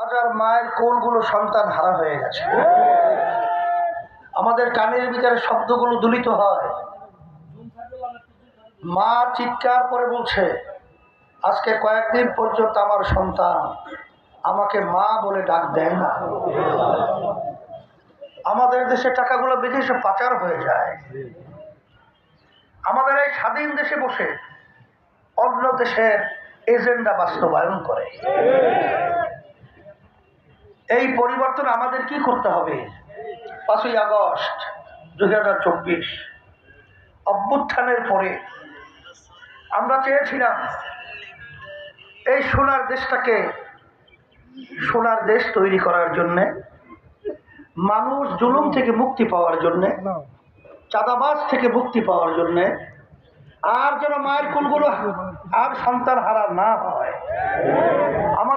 হাজার মায়ের কোলগুলো সন্তান হারা হয়ে গেছে। আমাদের কানের ভিতরে শব্দগুলো দূলিত হয়। মা চিৎকার করে বলছে, আজকে কয়েকদিন পর্যন্ত আমার সন্তান আমাকে মা বলে ডাক দেয় না। আমাদের দেশে টাকাগুলো বিদেশে পাচার হয়ে যায়। আমাদের এই স্বাধীন দেশে বসে অন্য দেশের এজেন্ডা বাস্তবায়ন করে। এই পরিবর্তন আমাদের কি করতে হবে। পাঁচই আগস্ট দুই হাজার চব্বিশ অভ্যুত্থানের পরে আমরা চেয়েছিলাম এই সোনার দেশটাকে সোনার দেশ তৈরি করার জন্যে, মানুষ জুলুম থেকে মুক্তি পাওয়ার জন্যে, চাঁদাবাজ থেকে মুক্তি পাওয়ার জন্যে, আর যেন মায়ের কুলগুলো আর সন্তান হারা না হয়।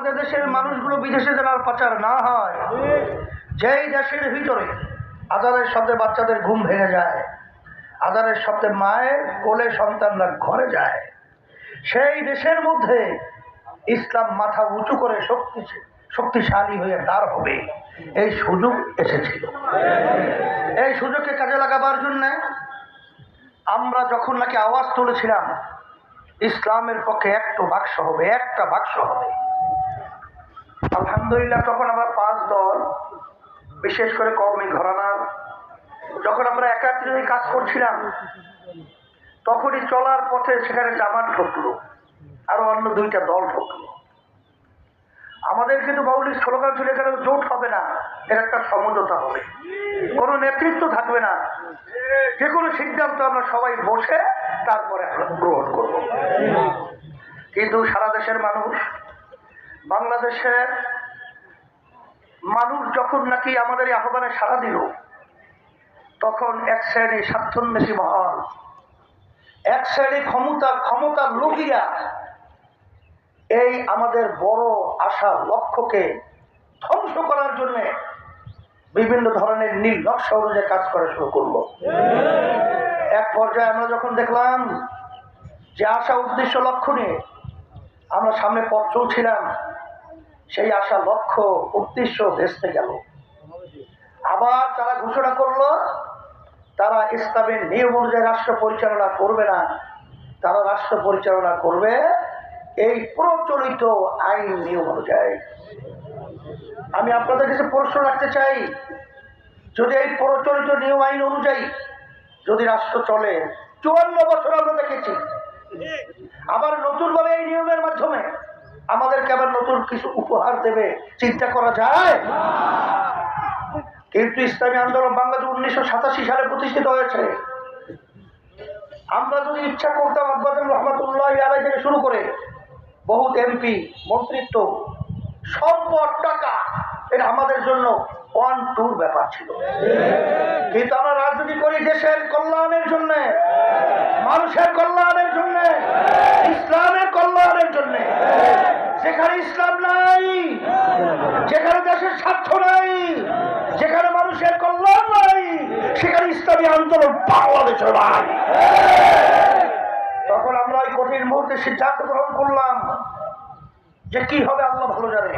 আমাদের দেশের মানুষগুলো বিদেশে যেন আর পাচার না হয়, যেই দেশের ভিতরে আদারের শব্দে বাচ্চাদের ঘুম ভেঙে যায় আদারের শব্দে মায়ের কোলে সন্তানরা ঘরে যায়, সেই দেশের মধ্যে ইসলাম মাথা উঁচু করে শক্তি শক্তিশালী হয়ে দাঁড় হবে, এই সুযোগ এসেছিল। এই সুযোগকে কাজে লাগাবার জন্যে আমরা যখন নাকি আওয়াজ তুলেছিলাম, ইসলামের পক্ষে একটা বাক্স হবে, একটা বাক্স হবে। আলহামদুলিল্লাহ, তখন আমরা পাঁচ দল, বিশেষ করে কর্মী ঘরানার যখন আমরা একাত্রিত হয়ে কাজ করছিলাম, তখনই চলার পথে সেখানে জামাত ঢুকলো, আরও অন্য দুইটা দল ঢুকলো। আমাদের কিন্তু মৌলিক স্লোগান ছিল, এখানে জোট হবে না, এর একটা সমঝোতা হবে। কোনো নেতৃত্ব থাকবে না। যে কোনো সিদ্ধান্ত আমরা সবাই বসে তারপরে গ্রহণ করব। কিন্তু সারা দেশের মানুষ বাংলাদেশের মানুষ যখন নাকি আমাদের এই আহ্বানে সাড়া দিল, তখন এক শ্রেণি স্বার্থন্বেষী মহল, এক শ্রেণি ক্ষমতা, ক্ষমতার লোভীরা এই আমাদের বড় আশা লক্ষ্যকে ধ্বংস করার জন্য বিভিন্ন ধরনের নীল নকশা অনুযায়ী কাজ করা শুরু করল। এক পর্যায়ে আমরা যখন দেখলাম যে আশা, উদ্দেশ্য, লক্ষ্য নিয়ে আমরা সামনে পথ চলছিলাম সেই আশা, লক্ষ্য, উদ্দেশ্য ভেস্তে গেল। আবার তারা ঘোষণা করল, তারা ইসলামের নিয়ম অনুযায়ী রাষ্ট্র পরিচালনা করবে না। তারা রাষ্ট্র পরিচালনা করবে এই প্রচলিত আইন নিয়ম অনুযায়ী। আমি আপনাদের কাছে প্রশ্ন রাখতে চাই, যদি এই প্রচলিত নিয়ম আইন অনুযায়ী যদি রাষ্ট্র চলে, চুয়ান্ন বছর আমরা দেখেছি। আবার নতুনভাবে এই নিয়মের মাধ্যমে আমাদেরকে আবার নতুন কিছু উপহার দেবে, চিন্তা করা যায়? কিন্তু ইসলামী আন্দোলন বাংলাদেশ উনিশশো সাতাশি সালে প্রতিষ্ঠিত হয়েছে। আমরা যদি ইচ্ছা করতাম আব্বাস রহমতুল্লাহ আলাই থেকে শুরু করে, বহুত এমপি মন্ত্রিত্ব সম্পদ টাকা, এটা আমাদের জন্য ওয়ান টুর ব্যাপার ছিল। কিন্তু আমরা রাজনীতি করি দেশের কল্যাণের জন্য, মানুষের কল্যাণের জন্য। যেখানে ইসলাম নাই, যেখানে দেশের স্বার্থ নাই, যেখানে মানুষের কল্যাণ নাই, সেখানে ইসলামী আন্দোলন বাংলাদেশের নাই। তখন আমরা ওই কঠিন মুহূর্তে সিদ্ধান্ত গ্রহণ করলাম যে কি হবে আল্লাহ ভালো জানে।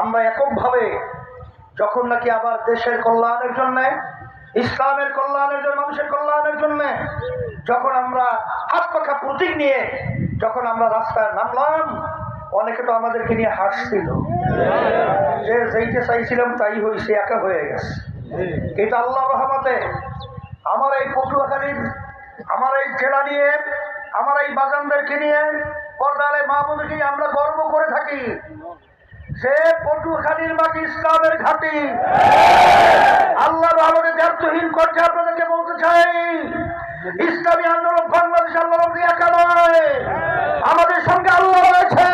আমরা এককভাবে যখন নাকি আবার দেশের কল্যাণের জন্য, ইসলামের কল্যাণের জন্য, মানুষের কল্যাণের জন্য, যখন আমরা হাত পাখা প্রতীক নিয়ে যখন আমরা রাস্তায় নামলাম অনেকে তো আমাদেরকে নিয়ে হাসছিল। যে যেইটা চাইছিলাম তাই হয়েছে একা হয়ে গেছে। কিন্তু আল্লাহ রহমতে আমার এই পটুয়াখালীর আমার এই জেলা নিয়ে, আমার এই বাগানদেরকে নিয়ে, পর্দালে মা বোনকে আমরা গর্ব করে থাকি। যে পটুয়াখালীর মাটি ইসলামের ঘাটি। আল্লাহ আমাদের দায়িত্বহীন করছে আপনাদেরকে বলতে চাই, ইসলামী আন্দোলন বাংলাদেশ আল্লাহ একা নয়। আমাদের সঙ্গে আল্লাহ রয়েছে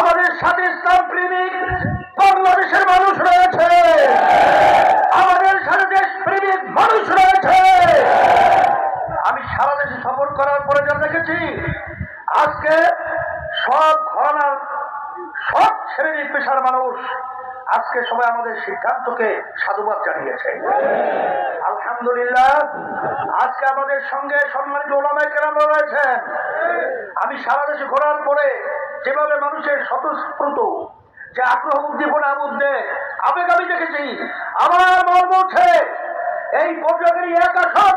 আমাদের সাথে ইসলাম প্রেমিক বাংলাদেশের মানুষ রয়েছে আমাদের সাথে দেশ প্রেমিক মানুষ রয়েছে আমি সারা দেশে সফর করার পরে যা দেখেছি, আজকে সব ঘরানার, সব শ্রেণির পেশার মানুষ আজকে সবাই আমাদের সিদ্ধান্তকে সাধুবাদ জানিয়েছে। আলহামদুলিল্লাহ, আজকে আমাদের সঙ্গে সম্মানিত ওলামাই কেরাম রয়েছেন। আমি সারা দেশে ঘোরার পরে যেভাবে মানুষের স্বতঃস্ফূর্ত যে আগ্রহ উদ্দীপনার মধ্যে আবেগ আমি দেখেছি, আমার মন বলছে, এই পটুয়াখালী এক আসন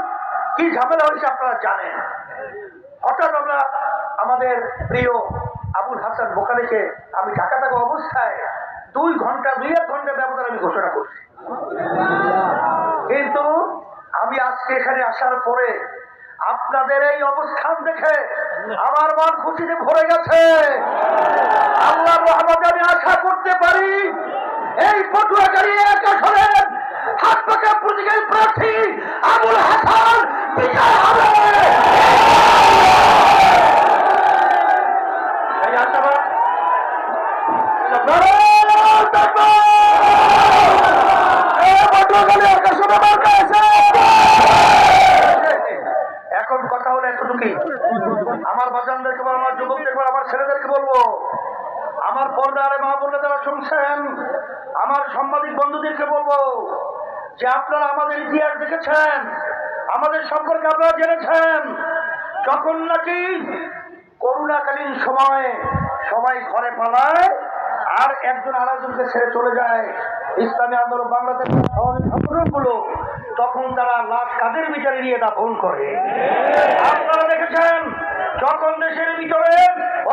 কি ঝামেলা হয়েছে আপনারা জানেন? হঠাৎ আমরা আমাদের প্রিয় আবুল হাসান বোকালিকে আমি ঢাকা থাকা অবস্থায় দুই ঘণ্টা, দুই এক ঘণ্টা ব্যবধান আমি ঘোষণা করছি। কিন্তু আমি আজকে এখানে আসার পরে আপনাদের এই অবস্থান দেখে আমার মন খুশিতে ভরে গেছে। আল্লাহ রহমতে আমি আশা করতে পারি, এই পটুয়াখালী এক আসনের হাত পাকা প্রতীকের প্রার্থী আবুল হাসান এখন কথা হলো এতটুকুই। আমার বাজানদেরকে বলব আমার যুবকদেরকে বলব আমার ছেলেদেরকে বলব, আমার পর্দারে মা বোনরা যারা শুনছেন, আমার সাংবাদিক বন্ধুদেরকে বলব যে আপনারা আমাদের ইতিহাস দেখেছেন আমাদের সম্পর্কে আপনারা জেনেছেন, যখন নাকি করোনাকালীন সময়ে সবাই ঘরে পালায় আর একজন আরেকজনকে ছেড়ে চলে যায়। ইসলামী আন্দোলন বাংলাদেশ স্বাভাবিক আন্দোলনগুলো তখন তারা লাশ কাদের বিচারে নিয়ে দাফন করে? আপনারা দেখেছেন, যখন দেশের ভিতরে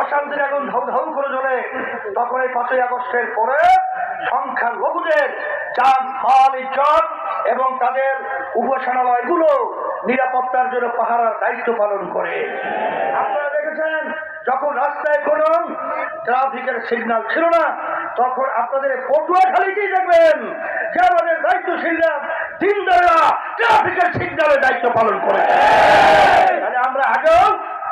অশান্তির এখন ধাউ ধাউ করে চলে তখন এই পাঁচই আগস্টের পরে সংখ্যা লঘুদের চাঁদ, মাল, ইজ্জত এবং তাদের উপাসনালয়গুলো নিরাপত্তার জন্য পাহারার দায়িত্ব পালন করে। আপনারা দেখেছেন, যখন রাস্তায় কোনো ট্রাফিকের সিগন্যাল ছিল না, তখন আপনাদের পটুয়াখালীতেই দেখবেন যে আমাদের দায়িত্বশীলরা দিনদাররা ট্রাফিকের সিগন্যালের দায়িত্ব পালন করে আমরা আগেও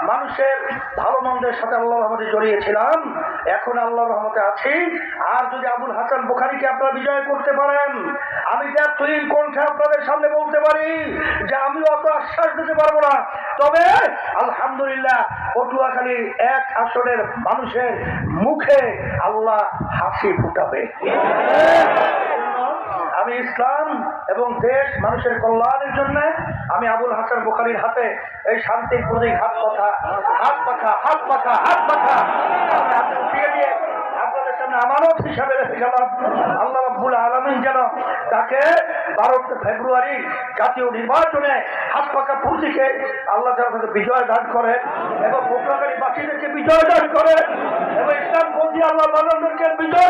মানুষের ভালো মন্দের সাথে আল্লাহ রহমতে জড়িয়েছিলাম। এখন আল্লাহ রহমতে আছি। আর যদি আবুল হাসান বোখারিকে আপনারা বিজয় করতে পারেন, আমি যা তুলিন কণ্ঠে আপনাদের সামনে বলতে পারি যে আমি অত আশ্বাস দিতে পারব না। তবে আলহামদুলিল্লাহ পটুয়াখালীর এক আসনের মানুষের মুখে আল্লাহ হাসি ফুটাবে। আমি ইসলাম এবং দেশ মানুষের কল্যাণের জন্য আমি আবুল হাসান বোখারির হাতে এই শান্তির প্রতীক হাত পাখা হাত পাখা হাত পাখা হাত পাখা। দিয়ে হিসাবে আল্লাহ যেন তাকে বারো ফেব্রুয়ারি জাতীয় আল্লাহ বিজয় দান করে এবং বাসীদেরকে বিজয় দান করে এবং ইসলাম পন্থী আল্লাহ বিজয়